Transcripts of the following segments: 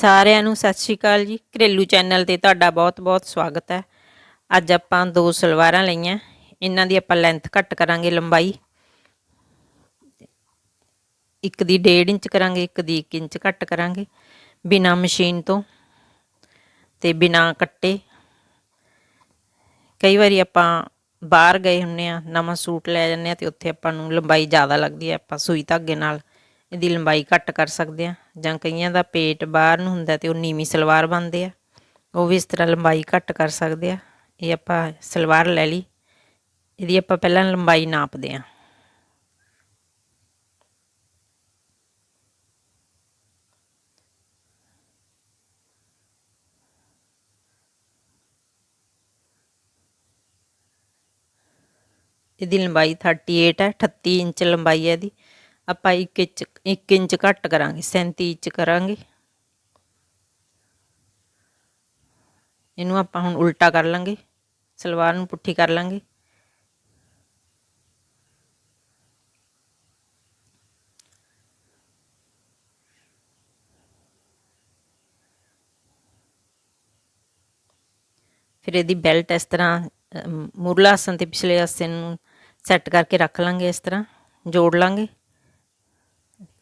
ਸਾਰਿਆਂ ਨੂੰ ਸਤਿ ਸ਼੍ਰੀ ਅਕਾਲ ਜੀ। ਘਰੇਲੂ ਚੈਨਲ ਤੇ ਤੁਹਾਡਾ ਬਹੁਤ-ਬਹੁਤ ਸਵਾਗਤ ਹੈ। ਅੱਜ ਆਪਾਂ ਦੋ ਸਲਵਾਰਾਂ ਲਈਆਂ। ਇਹਨਾਂ ਦੀ ਆਪਾਂ ਲੈਂਥ ਘੱਟ ਕਰਾਂਗੇ, ਲੰਬਾਈ। ਇੱਕ ਦੀ 1.5 ਇੰਚ ਕਰਾਂਗੇ, ਇੱਕ ਦੀ 1 ਇੰਚ ਘੱਟ ਕਰਾਂਗੇ। ਬਿਨਾ ਮਸ਼ੀਨ ਤੋਂ ਤੇ ਬਿਨਾ ਕੱਟੇ। ਕਈ ਵਾਰੀ ਆਪਾਂ ਬਾਹਰ ਗਏ ਹੁੰਨੇ ਆ, ਨਵਾਂ ਸੂਟ ਲੈ ਜਾਂਦੇ ਆ ਤੇ ਉੱਥੇ ਆਪਾਂ ਨੂੰ ਲੰਬਾਈ ਜ਼ਿਆਦਾ ਲੱਗਦੀ ਹੈ, ਆਪਾਂ ਸੂਈ ਧਾਗੇ ਨਾਲ ਇਹਦੀ ਲੰਬਾਈ ਘੱਟ ਕਰ ਸਕਦੇ ਆ। ਜਾਂ ਕਈਆਂ ਦਾ ਪੇਟ ਬਾਹਰ ਨੂੰ ਹੁੰਦਾ ਤੇ ਉਹ ਨੀਵੀਂ ਸਲਵਾਰ ਬਣਦੇ ਆ। ਉਹ ਵੀ ਇਸ ਤਰ੍ਹਾਂ ਲੰਬਾਈ ਘੱਟ ਕਰ ਸਕਦੇ ਆ। ਇਹ ਆਪਾਂ ਸਲਵਾਰ ਲੈ ਲਈ। ਇਹਦੀ ਆਪਾਂ ਪਹਿਲਾਂ ਲੰਬਾਈ ਨਾਪਦੇ ਆ। ਇਹਦੀ ਲੰਬਾਈ 38 ਹੈ। 38 ਇੰਚ ਲੰਬਾਈ ਹੈ ਇਹਦੀ। ਆਪਾਂ 1 ਇੰਚ 1 ਇੰਚ ਘੱਟ ਕਰਾਂਗੇ 37 ਇੰਚ ਕਰਾਂਗੇ। ਇਹਨੂੰ ਆਪਾਂ ਹੁਣ ਉਲਟਾ ਕਰ ਲਾਂਗੇ, ਸਲਵਾਰ ਨੂੰ ਪੁੱਠੀ ਕਰ ਲਾਂਗੇ। ਫਿਰ ਇਹਦੀ ਬੈਲਟ ਇਸ ਤਰ੍ਹਾਂ ਮੁਰਲਾ ਆਸਨ ਤੇ ਪਿਛਲੇ ਆਸਨ ਨੂੰ ਸੈੱਟ ਕਰਕੇ ਰੱਖ ਲਾਂਗੇ ਇਸ ਤਰ੍ਹਾਂ, ਜੋੜ ਲਾਂਗੇ।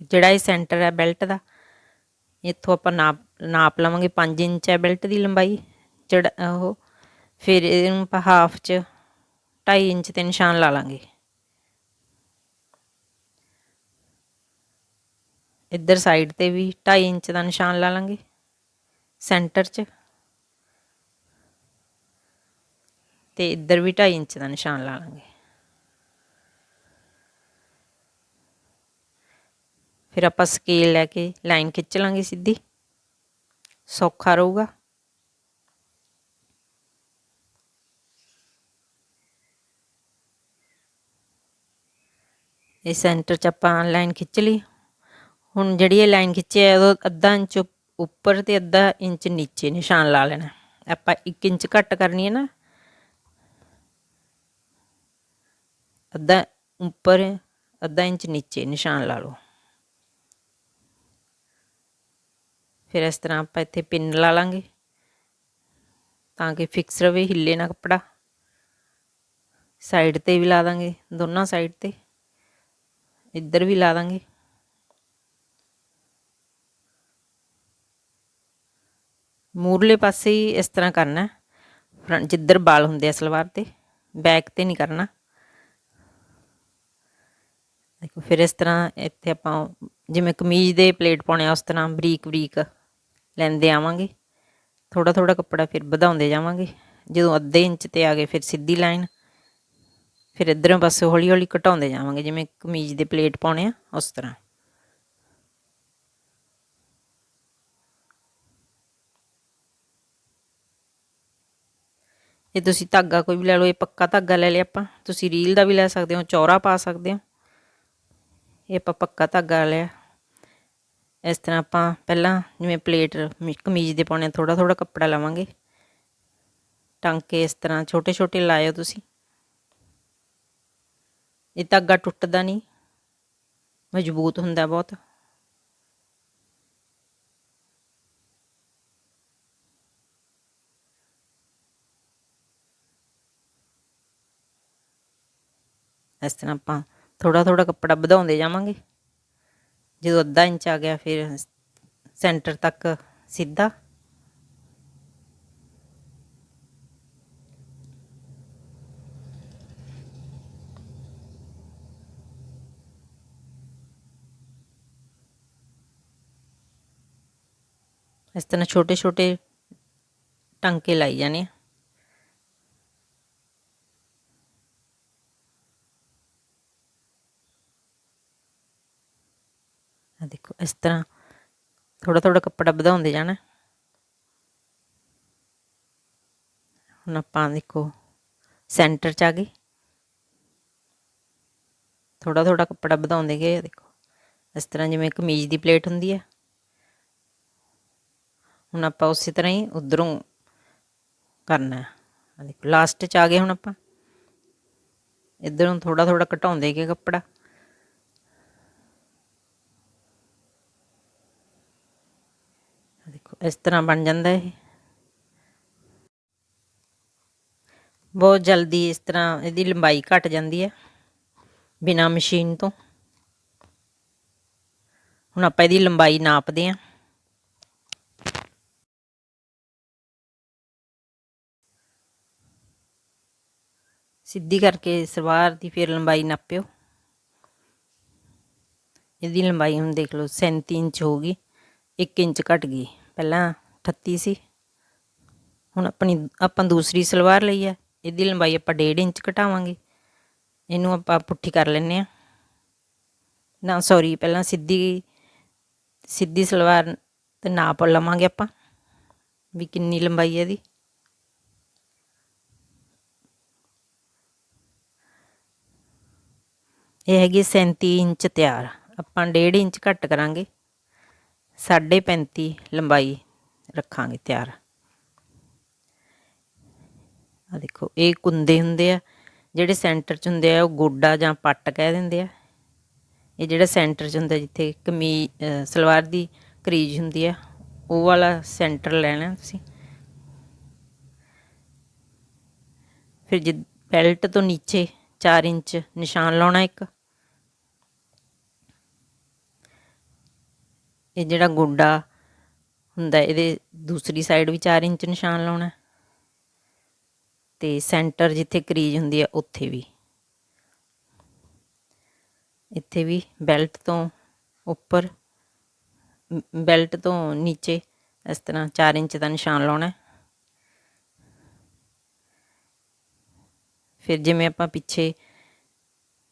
ਜਿਹੜਾ ਇਹ ਸੈਂਟਰ ਹੈ ਬੈਲਟ ਦਾ, ਇੱਥੋਂ ਆਪਾਂ ਨਾਪ ਨਾਪ ਲਵਾਂਗੇ 5 ਇੰਚ ਹੈ ਬੈਲਟ ਦੀ ਲੰਬਾਈ, ਜਿਹੜਾ ਉਹ, ਫਿਰ ਇਹਨੂੰ ਆਪਾਂ ਹਾਫ ਚ 2.5 ਇੰਚ ਤੇ ਨਿਸ਼ਾਨ ਲਾ ਲਾਂਗੇ। ਇੱਧਰ ਸਾਈਡ ਤੇ ਵੀ 2.5 ਇੰਚ ਦਾ ਨਿਸ਼ਾਨ ਲਾ ਲਾਂਗੇ ਸੈਂਟਰ 'ਚ। ਤੇ ਇੱਧਰ ਵੀ 2.5 ਇੰਚ ਦਾ ਨਿਸ਼ਾਨ ਲਾ ਲਾਂਗੇ। ਫਿਰ ਆਪਾਂ ਸਕੇਲ ਲੈ ਕੇ ਲਾਈਨ ਖਿੱਚ ਲਾਂਗੇ ਸਿੱਧੀ। ਸੌਖਾ ਰਹੂਗਾ। ਇਹ ਸੈਂਟਰ 'ਚ ਆਪਾਂ ਲਾਈਨ ਖਿੱਚ ਲਈ। ਹੁਣ ਜਿਹੜੀ ਇਹ ਲਾਈਨ ਖਿੱਚੀ ਹੈ ਉਹ ਅੱਧਾ ਇੰਚ ਉੱਪਰ ਤੇ ਅੱਧਾ ਇੰਚ ਨੀਚੇ ਨਿਸ਼ਾਨ ਲਾ ਲੈਣਾ ਆਪਾਂ 1 ਇੰਚ ਘੱਟ ਕਰਨੀ ਹੈ ਨਾ। ਅੱਧਾ ਉੱਪਰ, ਅੱਧਾ ਇੰਚ ਨੀਚੇ ਨਿਸ਼ਾਨ ਲਾ ਲਓ। ਫਿਰ ਇਸ ਤਰ੍ਹਾਂ ਆਪਾਂ ਇੱਥੇ ਪਿੰਨ ਲਾ ਲਾਂਗੇ ਤਾਂ ਕਿ ਫਿਕਸ ਰਵੇ ਹਿੱਲੇ ਨਾ ਕੱਪੜਾ। ਸਾਈਡ ਤੇ ਵੀ ਲਾ ਦਾਂਗੇ, ਦੋਨਾਂ ਸਾਈਡ ਤੇ। ਇੱਧਰ ਵੀ ਲਾ ਦਾਂਗੇ। ਮੂਰਲੇ ਪਾਸੇ ਹੀ ਇਸ ਤਰ੍ਹਾਂ ਕਰਨਾ। ਫਰੰਟ ਜਿੱਧਰ ਬਾਲ ਹੁੰਦੇ ਆ ਸਲਵਾਰ ਤੇ ਬੈਕ ਤੇ ਨਹੀਂ ਕਰਨਾ। ਦੇਖੋ ਫਿਰ ਇਸ ਤਰ੍ਹਾਂ ਇੱਥੇ ਆਪਾਂ ਜਿਵੇਂ ਕਮੀਜ਼ ਦੇ ਪਲੇਟ ਪਾਉਣੇ ਆ, ਉਸ ਤਰ੍ਹਾਂ ਬਰੀਕ ਬਰੀਕ ਲੈਂਦੇ ਆਵਾਂਗੇ। ਥੋੜਾ ਥੋੜਾ ਕੱਪੜਾ ਫਿਰ ਵਧਾਉਂਦੇ ਜਾਵਾਂਗੇ। ਜਦੋਂ ਅੱਧੇ ਇੰਚ ਤੇ ਆ ਗਏ ਫਿਰ ਸਿੱਧੀ ਲਾਈਨ। ਫਿਰ ਇਧਰੋਂ ਪਾਸੇ ਹੌਲੀ ਹੌਲੀ ਘਟਾਉਂਦੇ ਜਾਵਾਂਗੇ, ਜਿਵੇਂ ਕਮੀਜ਼ ਦੇ ਪਲੇਟ ਪਾਉਣੇ ਆ, ਉਸ ਤਰ੍ਹਾਂ। ਇਹ ਤੁਸੀਂ ਧਾਗਾ ਕੋਈ ਵੀ ਲੈ ਲਓ, ਇਹ ਪੱਕਾ ਧਾਗਾ ਲੈ ਲਿਆ ਆਪਾਂ। ਤੁਸੀਂ ਰੀਲ ਦਾ ਵੀ ਲੈ ਸਕਦੇ ਹੋ, ਚੌਰਾ ਪਾ ਸਕਦੇ ਹੋ। ਇਹ ਆਪਾਂ ਪੱਕਾ ਧਾਗਾ ਲਿਆ। ਇਸ ਤਰ੍ਹਾਂ ਆਪਾਂ ਪਹਿਲਾਂ ਜਿਵੇਂ ਪਲੇਟ ਕਮੀਜ਼ ਦੇ ਪਾਉਣੇ ਥੋੜਾ ਥੋੜਾ ਕੱਪੜਾ ਲਵਾਂਗੇ। ਟਾਂਕੇ ਇਸ ਤਰ੍ਹਾਂ ਛੋਟੇ ਛੋਟੇ ਲਾਇਓ ਤੁਸੀਂ। ਇਹ ਧਾਗਾ ਟੁੱਟਦਾ ਨਹੀਂ। ਮਜ਼ਬੂਤ ਹੁੰਦਾ ਬਹੁਤ। ਇਸ ਤਰ੍ਹਾਂ ਆਪਾਂ ਥੋੜਾ ਥੋੜਾ ਕੱਪੜਾ ਵਧਾਉਂਦੇ ਜਾਵਾਂਗੇ। ਜਦੋਂ ਅੱਧਾ ਇੰਚ ਆ ਗਿਆ ਫਿਰ ਸੈਂਟਰ ਤੱਕ ਸਿੱਧਾ ਇਸ ਤਰ੍ਹਾਂ ਛੋਟੇ ਛੋਟੇ ਟਾਂਕੇ ਲਾਈ ਜਾਣੇ ਦੇਖੋ, ਇਸ ਤਰ੍ਹਾਂ ਥੋੜਾ ਥੋੜਾ ਕੱਪੜਾ ਵਧਾਉਂਦੇ ਜਾਣਾ। ਹੁਣ ਆਪਾਂ ਦੇਖੋ ਸੈਂਟਰ ਚ ਆ ਗਏ। ਥੋੜਾ ਥੋੜਾ ਕੱਪੜਾ ਵਧਾਉਂਦੇ ਗਏ, ਦੇਖੋ। ਇਸ ਤਰ੍ਹਾਂ ਜਿਵੇਂ ਕਮੀਜ਼ ਦੀ ਪਲੇਟ ਹੁੰਦੀ ਹੈ ਹੁਣ ਆਪਾਂ ਉਸੇ ਤਰ੍ਹਾਂ ਹੀ ਉਧਰੋਂ ਕਰਨਾ ਹੈ। ਦੇਖੋ ਲਾਸਟ ਚ ਆ ਗਏ ਹੁਣ ਆਪਾਂ। ਇਧਰੋਂ ਥੋੜਾ ਥੋੜਾ ਘਟਾਉਂਦੇ ਗਏ ਕੱਪੜਾ ਦੇਖੋ ਇਸ ਤਰ੍ਹਾਂ ਬਣ ਜਾਂਦਾ ਇਹ। ਬਹੁਤ ਜਲਦੀ ਇਸ ਤਰ੍ਹਾਂ ਇਹਦੀ ਲੰਬਾਈ ਘਟ ਜਾਂਦੀ ਹੈ ਬਿਨਾ ਮਸ਼ੀਨ ਤੋਂ। ਹੁਣ ਆਪਾਂ ਇਹਦੀ ਲੰਬਾਈ ਨਾਪਦੇ ਹਾਂ। ਸਿੱਧੀ ਕਰਕੇ ਸਲਵਾਰ ਦੀ ਫਿਰ ਲੰਬਾਈ ਨਾਪਿਓ। ਇਹਦੀ ਲੰਬਾਈ ਹੁਣ ਦੇਖ ਲਓ 37 ਇੰਚ ਹੋ ਗਈ 1 ਇੰਚ ਘਟ ਗਈ। ਪਹਿਲਾਂ 38 ਸੀ। ਹੁਣ ਆਪਣੀ, ਆਪਾਂ ਦੂਸਰੀ ਸਲਵਾਰ ਲਈ ਆ। ਇਹਦੀ ਲੰਬਾਈ ਆਪਾਂ 1.5 ਇੰਚ ਘਟਾਵਾਂਗੇ। ਇਹਨੂੰ ਆਪਾਂ ਪੁੱਠੀ ਕਰ ਲੈਨੇ ਆ ਨਾ ਸੌਰੀ ਪਹਿਲਾਂ ਸਿੱਧੀ ਸਿੱਧੀ ਸਲਵਾਰ ਤੇ ਨਾਪ ਲਵਾਂਗੇ ਆਪਾਂ, ਵੀ ਕਿੰਨੀ ਲੰਬਾਈ ਹੈ ਇਹਦੀ। ਇਹ ਹੈਗੀ 37 ਇੰਚ ਤਿਆਰ। ਆਪਾਂ 1.5 ਇੰਚ ਘੱਟ ਕਰਾਂਗੇ। 35 ਲੰਬਾਈ ਰੱਖਾਂਗੇ ਤਿਆਰ। ਆ ਦੇਖੋ, ਇਹ ਕੁੰਦੇ ਹੁੰਦੇ ਆ, ਜਿਹੜੇ ਸੈਂਟਰ 'ਚ ਹੁੰਦੇ ਆ, ਉਹ ਗੋਡਾ ਜਾਂ ਪੱਟ ਕਹਿ ਦਿੰਦੇ ਆ। ਇਹ ਜਿਹੜਾ ਸੈਂਟਰ 'ਚ ਹੁੰਦਾ, ਜਿੱਥੇ ਕਮੀ ਸਲਵਾਰ ਦੀ ਕਰੀਜ ਹੁੰਦੀ ਆ, ਉਹ ਵਾਲਾ ਸੈਂਟਰ ਲੈਣਾ ਤੁਸੀਂ। ਫਿਰ ਜਿ ਬੈਲਟ ਤੋਂ ਨੀਚੇ 4 ਇੰਚ ਨਿਸ਼ਾਨ ਲਾਉਣਾ ਇੱਕ ਇਹ ਜਿਹੜਾ ਗੋਡਾ ਹੁੰਦਾ, ਇਹਦੇ ਦੂਸਰੀ ਸਾਈਡ ਵੀ 4 ਇੰਚ ਨਿਸ਼ਾਨ ਲਾਉਣਾ ਤੇ ਸੈਂਟਰ ਜਿੱਥੇ ਕਰੀਜ ਹੁੰਦੀ ਹੈ, ਉੱਥੇ ਵੀ। ਇੱਥੇ ਵੀ ਬੈਲਟ ਤੋਂ ਉੱਪਰ ਬੈਲਟ ਤੋਂ ਨੀਚੇ ਇਸ ਤਰ੍ਹਾਂ 4 ਇੰਚ ਦਾ ਨਿਸ਼ਾਨ ਲਾਉਣਾ ਫਿਰ ਜਿਵੇਂ ਆਪਾਂ ਪਿੱਛੇ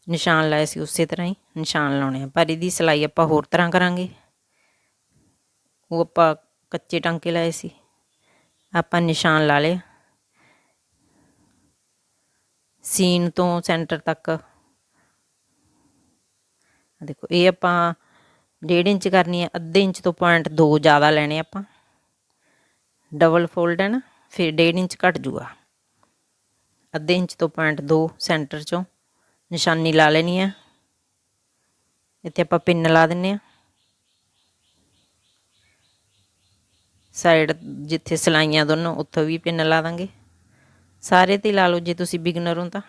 ਨਿਸ਼ਾਨ ਲਾਇਆ ਸੀ, ਉਸੇ ਤਰ੍ਹਾਂ ਹੀ ਨਿਸ਼ਾਨ ਲਾਉਣੇ ਆ। ਪਰ ਇਹਦੀ ਸਿਲਾਈ ਆਪਾਂ ਹੋਰ ਤਰ੍ਹਾਂ ਕਰਾਂਗੇ। ਉਹ ਆਪਾਂ ਕੱਚੇ ਟਾਂਕੇ ਲਾਏ ਸੀ। ਆਪਾਂ ਨਿਸ਼ਾਨ ਲਾ ਲਏ। ਸੀਨ ਤੋਂ ਸੈਂਟਰ ਤੱਕ। ਦੇਖੋ, ਇਹ ਆਪਾਂ 1.5 ਇੰਚ ਕਰਨੀ ਹੈ, ਅੱਧੇ ਇੰਚ ਤੋਂ ਪੁਆਇੰਟ 2 ਜ਼ਿਆਦਾ ਲੈਣੇ ਆਪਾਂ। ਡਬਲ ਫੋਲਡ ਹੈ ਨਾ, ਫਿਰ 1.5 ਇੰਚ ਘਟ ਜੂਗਾ। ਅੱਧੇ ਇੰਚ ਤੋਂ ਪੁਆਇੰਟ 2 ਸੈਂਟਰ ਚੋਂ ਨਿਸ਼ਾਨੀ ਲਾ ਲੈਣੀ ਹੈ। ਇੱਥੇ ਆਪਾਂ ਪਿੰਨ ਲਾ ਦਿੰਨੇ ਆ। ਸਾਈਡ ਜਿੱਥੇ ਸਲਾਈਆਂ ਦੋਨੋਂ, ਉੱਥੋਂ ਵੀ ਪਿੰਨ ਲਾ ਦਾਂਗੇ। ਸਾਰੇ ਤੇ ਲਾ ਲਓ ਜੇ ਤੁਸੀਂ ਬਿਗਨਰ ਹੋ ਤਾਂ,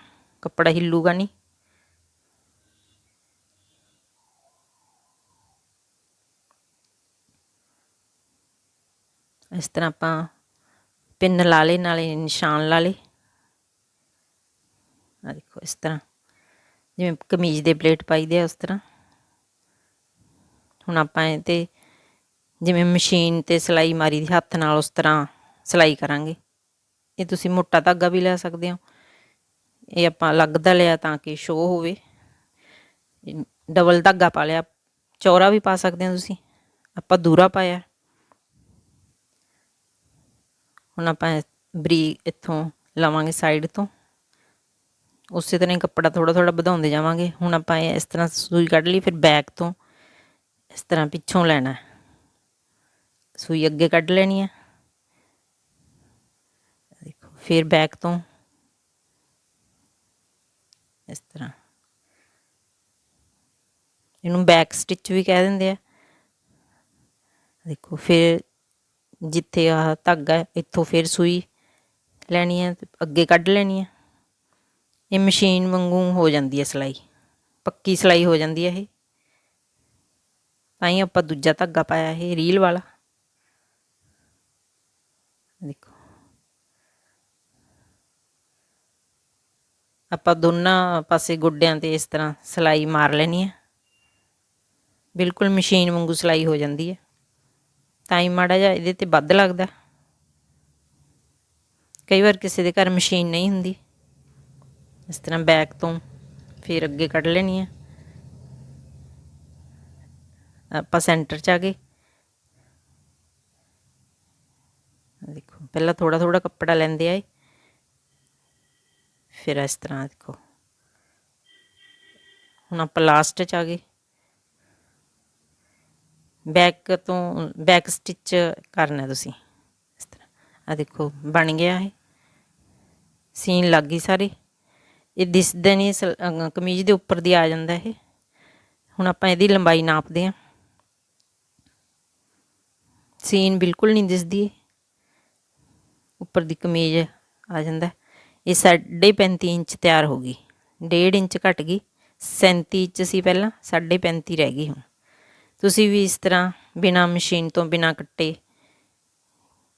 ਕੱਪੜਾ ਹਿੱਲੂਗਾ ਨਹੀਂ। ਇਸ ਤਰ੍ਹਾਂ ਆਪਾਂ ਪਿੰਨ ਲਾ ਲੇ ਨਾਲੇ ਨਿਸ਼ਾਨ ਲਾ ਲੇ ਆ ਦੇਖੋ ਇਸ ਤਰ੍ਹਾਂ, ਜਿਵੇਂ ਕਮੀਜ਼ ਦੇ ਪਲੇਟ ਪਾਈਦੇ ਆ ਉਸ ਤਰ੍ਹਾਂ। ਹੁਣ ਆਪਾਂ ਇਹ ਤੇ ਜਿਵੇਂ ਮਸ਼ੀਨ ਤੇ ਸਿਲਾਈ ਮਾਰੀ ਦੀ, ਹੱਥ ਨਾਲ ਉਸ ਤਰ੍ਹਾਂ ਸਿਲਾਈ ਕਰਾਂਗੇ। ਇਹ ਤੁਸੀਂ ਮੋਟਾ ਧਾਗਾ ਵੀ ਲੈ ਸਕਦੇ ਹੋ। ਇਹ ਆਪਾਂ ਅਲੱਗ ਦਾ ਲਿਆ ਤਾਂ ਕਿ ਸ਼ੋ ਹੋਵੇ। ਡਬਲ ਧਾਗਾ ਪਾ ਲਿਆ। ਚੌਰਾ ਵੀ ਪਾ ਸਕਦੇ ਹੋ ਤੁਸੀਂ। ਆਪਾਂ ਦੂਰਾ ਪਾਇਆ। ਹੁਣ ਆਪਾਂ ਬਰੀ ਇੱਥੋਂ ਲਵਾਂਗੇ ਸਾਈਡ ਤੋਂ। ਉਸੇ ਤਰ੍ਹਾਂ ਹੀ ਕੱਪੜਾ ਥੋੜਾ ਥੋੜਾ ਵਧਾਉਂਦੇ ਜਾਵਾਂਗੇ। ਹੁਣ ਆਪਾਂ ਇਸ ਤਰ੍ਹਾਂ ਸੂਈ ਕੱਢ ਲਈ, ਫਿਰ ਬੈਕ ਤੋਂ ਇਸ ਤਰ੍ਹਾਂ ਪਿੱਛੋਂ ਲੈਣਾ। ਸੂਈ ਅੱਗੇ ਕੱਢ ਲੈਣੀ ਹੈ ਦੇਖੋ, ਫਿਰ ਬੈਕ ਤੋਂ ਇਸ ਤਰ੍ਹਾਂ। ਇਹਨੂੰ ਬੈਕ ਸਟਿਚ ਵੀ ਕਹਿ ਦਿੰਦੇ ਆ। ਦੇਖੋ, ਫਿਰ ਜਿੱਥੇ ਆ ਧਾਗਾ ਇੱਥੋਂ ਫਿਰ ਸੂਈ ਲੈਣੀ ਹੈ ਅੱਗੇ ਕੱਢ ਲੈਣੀ ਹੈ ਇਹ ਮਸ਼ੀਨ ਵਾਂਗੂ ਹੋ ਜਾਂਦੀ ਹੈ ਸਿਲਾਈ। ਪੱਕੀ ਸਿਲਾਈ ਹੋ ਜਾਂਦੀ ਹੈ ਇਹ। ਤਾਂ ਹੀ ਆਪਾਂ ਦੂਜਾ ਧਾਗਾ ਪਾਇਆ, ਇਹ ਰੀਲ ਵਾਲਾ। ਦੇਖੋ। ਆਪਾਂ ਦੋਨਾਂ ਪਾਸੇ ਗੁੱਡਿਆਂ ਤੇ ਇਸ ਤਰ੍ਹਾਂ ਸਿਲਾਈ ਮਾਰ ਲੈਣੀ ਹੈ। ਬਿਲਕੁਲ ਮਸ਼ੀਨ ਵਾਂਗੂ ਸਿਲਾਈ ਹੋ ਜਾਂਦੀ ਹੈ। ਟਾਈਮ ਮਾੜਾ ਜਿਹਾ ਇਹਦੇ ਤੇ ਵੱਧ ਲੱਗਦਾ। ਕਈ ਵਾਰ ਕਿਸੇ ਦੇ ਘਰ ਮਸ਼ੀਨ ਨਹੀਂ ਹੁੰਦੀ। ਇਸ ਤਰ੍ਹਾਂ ਬੈਕ ਤੋਂ ਫਿਰ ਅੱਗੇ ਕੱਢ ਲੈਣੀ ਹੈ। ਆਪਾਂ ਸੈਂਟਰ 'ਚ ਆ ਗਏ। ਦੇਖੋ, ਪਹਿਲਾਂ ਥੋੜਾ ਥੋੜਾ ਕੱਪੜਾ ਲੈਂਦੇ ਆਏ। ਫਿਰ ਇਸ ਤਰ੍ਹਾਂ ਦੇਖੋ। ਹੁਣ ਆਪਾਂ ਲਾਸਟ 'ਚ ਆ ਗਏ। ਬੈਕ ਤੋਂ ਬੈਕ ਸਟਿਚ ਕਰਨਾ ਤੁਸੀਂ। ਇਸ ਤਰ੍ਹਾਂ। ਆ ਦੇਖੋ, ਬਣ ਗਿਆ ਹੈ ਸੀਨ ਲੱਗ ਗਈ ਸਾਰੇ। ਇਹ ਦਿਸਦੇ ਨਹੀਂ ਕਮੀਜ਼ ਦੇ ਉੱਪਰ ਦੀ ਆ ਜਾਂਦਾ ਇਹ। ਹੁਣ ਆਪਾਂ ਇਹਦੀ ਲੰਬਾਈ ਨਾਪਦੇ ਹਾਂ। ਸੀਨ ਬਿਲਕੁਲ ਨਹੀਂ ਦਿਸਦੀ ਉੱਪਰ ਦੀ ਕਮੀਜ਼ ਆ ਜਾਂਦਾ। ਇਹ ਸਾਢੇ 35 ਇੰਚ ਤਿਆਰ ਹੋ ਗਈ। 1.5 ਇੰਚ ਘਟ ਗਈ। 37 ਇੰਚ ਸੀ ਪਹਿਲਾਂ, ਸਾਢੇ 35 ਰਹਿ ਗਈ ਹੁਣ। ਤੁਸੀਂ ਵੀ ਇਸ ਤਰ੍ਹਾਂ ਬਿਨਾ ਮਸ਼ੀਨ ਤੋਂ, ਬਿਨਾ ਕੱਟੇ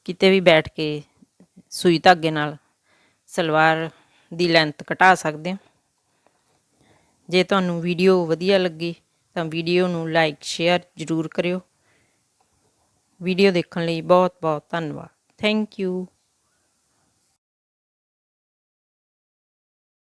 ਕਿਤੇ ਵੀ ਬੈਠ ਕੇ ਸੂਈ ਧਾਗੇ ਨਾਲ ਸਲਵਾਰ ਦੀ ਲੈਂਥ ਘਟਾ ਸਕਦੇ ਹੋ। ਜੇ ਤੁਹਾਨੂੰ ਵੀਡੀਓ ਵਧੀਆ ਲੱਗੀ ਤਾਂ ਵੀਡੀਓ ਨੂੰ ਲਾਈਕ ਸ਼ੇਅਰ ਜ਼ਰੂਰ ਕਰਿਓ। ਵੀਡੀਓ ਦੇਖਣ ਲਈ ਬਹੁਤ ਬਹੁਤ ਧੰਨਵਾਦ। Thank you